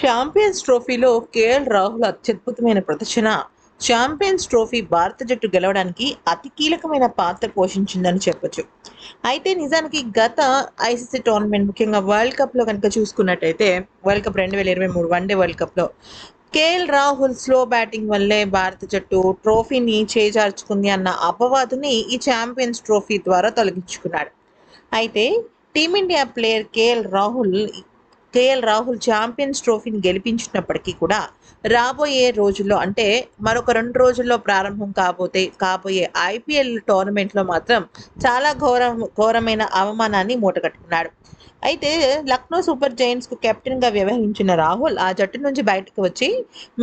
Champions ట్రోఫీలో KL Rahul అత్యద్భుతమైన ప్రదర్శన. ఛాంపియన్స్ ట్రోఫీ భారత జట్టు గెలవడానికి అతి కీలకమైన పాత్ర పోషించిందని చెప్పొచ్చు. అయితే నిజానికి గత ఐసీసీ టోర్నమెంట్ ముఖ్యంగా వరల్డ్ కప్లో కనుక చూసుకున్నట్టయితే వరల్డ్ కప్ రెండు వేల ఇరవై మూడు వన్డే వరల్డ్ కప్లో కేఎల్ రాహుల్ స్లో బ్యాటింగ్ వల్లే భారత జట్టు ట్రోఫీని చేజార్చుకుంది అన్న అపవాదుని ఈ ఛాంపియన్స్ ట్రోఫీ ద్వారా తొలగించుకున్నాడు. అయితే team India player KL Rahul KL Rahul champions ట్రోఫీని గెలిపించినప్పటికీ కూడా రాబోయే రోజుల్లో అంటే మరొక రెండు రోజుల్లో ప్రారంభం కాబోతే కాబోయే ఐపీఎల్ టోర్నమెంట్లో మాత్రం చాలా ఘోర ఘోరమైన అవమానాన్ని మూటగట్టుకున్నాడు. అయితే లక్నో సూపర్ జైంట్స్కు కెప్టెన్గా వ్యవహరించిన రాహుల్ ఆ జట్టు నుంచి బయటకు వచ్చి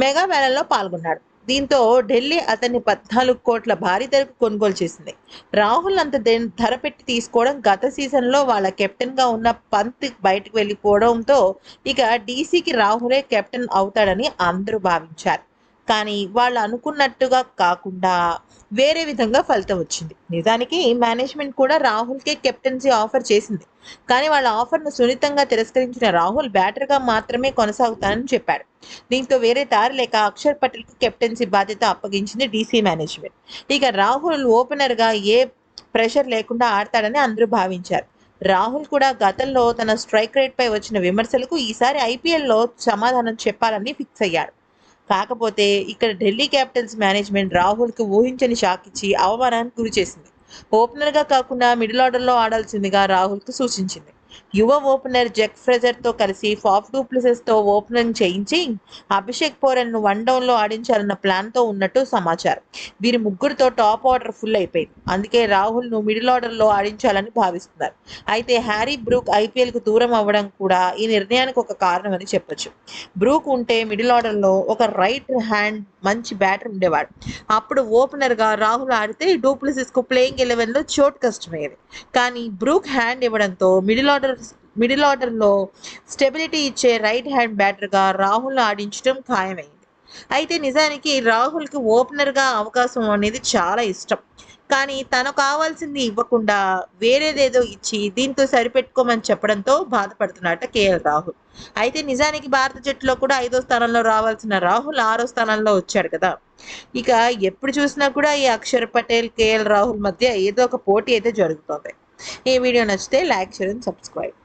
మెగా వేలంలో పాల్గొన్నాడు. దీంతో ఢిల్లీ అతన్ని పద్నాలుగు కోట్ల భారీ ధరకు కొనుగోలు చేసింది. రాహుల్ అంత ధర పెట్టి తీసుకోవడం గత సీజన్లో వాళ్ళ కెప్టెన్గా ఉన్న పంత్ బయటకు వెళ్ళిపోవడంతో ఇక డీసీకి రాహులే కెప్టెన్ అవుతాడని అందరూ భావించారు. కానీ వాళ్ళు అనుకున్నట్టుగా కాకుండా వేరే విధంగా ఫలితం వచ్చింది. నిజానికి మేనేజ్మెంట్ కూడా రాహుల్కే కెప్టెన్సీ ఆఫర్ చేసింది. కానీ వాళ్ళ ఆఫర్ను సున్నితంగా తిరస్కరించిన రాహుల్ బ్యాటర్గా మాత్రమే కొనసాగుతానని చెప్పాడు. దీంతో వేరే దారి లేక అక్షర్ పటేల్కు కెప్టెన్సీ బాధ్యత అప్పగించింది డీసీ మేనేజ్మెంట్ ఇక రాహుల్ ఓపెనర్గా ఏ ప్రెషర్ లేకుండా ఆడతాడని అందరూ భావించారు. రాహుల్ కూడా గతంలో తన స్ట్రైక్ రేట్పై వచ్చిన విమర్శలకు ఈసారి ఐపీఎల్లో సమాధానం చెప్పాలని ఫిక్స్ అయ్యాడు కాకపోతే ఇక్కడ ఢిల్లీ క్యాపిటల్స్ మేనేజ్మెంట్ రాహుల్కి ఊహించని షాక్ ఇచ్చి అవమానానికి గురి చేసింది. ఓపెనర్గా కాకుండా మిడిల్ ఆర్డర్లో ఆడాల్సిందిగా రాహుల్కు సూచించింది. యువ ఓపెనర్ జెక్ ఫ్రెజర్తో కలిసి ఫాఫ్ డూప్లిసెస్తో ఓపెనింగ్ చేయించి అభిషేక్ పోరెల్ను వన్ డౌన్లో ఆడించాలన్న ప్లాన్తో ఉన్నట్టు సమాచారం. వీరి ముగ్గురితో టాప్ ఆర్డర్ ఫుల్ అయిపోయింది. అందుకే రాహుల్ను మిడిల్ ఆర్డర్లో ఆడించాలని భావిస్తున్నారు. అయితే హ్యారీ బ్రూక్ ఐపీఎల్కు దూరం అవ్వడం కూడా ఈ నిర్ణయానికి ఒక కారణం అని చెప్పొచ్చు. బ్రూక్ ఉంటే మిడిల్ ఆర్డర్లో ఒక రైట్ హ్యాండ్ మంచి బ్యాటర్ ఉండేవాడు. అప్పుడు ఓపెనర్గా రాహుల్ ఆడితే డూప్లిసిస్కు ప్లేయింగ్ ఎలెవెన్లో చోటు కష్టమయ్యేది. కానీ బ్రూక్ హ్యాండ్ ఇవ్వడంతో మిడిల్ ఆర్డర్ మిడిల్ ఆర్డర్లో స్టెబిలిటీ ఇచ్చే రైట్ హ్యాండ్ బ్యాటర్గా రాహుల్ ఆడించడం ఖాయమైంది. అయితే నిజానికి రాహుల్కి ఓపెనర్గా అవకాశం అనేది చాలా ఇష్టం. కానీ తను కావాల్సింది ఇవ్వకుండా వేరేదేదో ఇచ్చి దీంతో సరిపెట్టుకోమని చెప్పడంతో బాధపడుతున్నట్ట కేఎల్ రాహుల్. అయితే నిజానికి భారత జట్టులో కూడా ఐదో స్థానంలో రావాల్సిన రాహుల్ ఆరో స్థానంలో వచ్చాడు కదా. ఇక ఎప్పుడు చూసినా కూడా ఈ అక్షర్ పటేల్ కేఎల్ రాహుల్ మధ్య ఏదో ఒక పోటీ అయితే జరుగుతుంది. ఈ వీడియో నచ్చితే లైక్ షేర్ అండ్ సబ్స్క్రైబ్.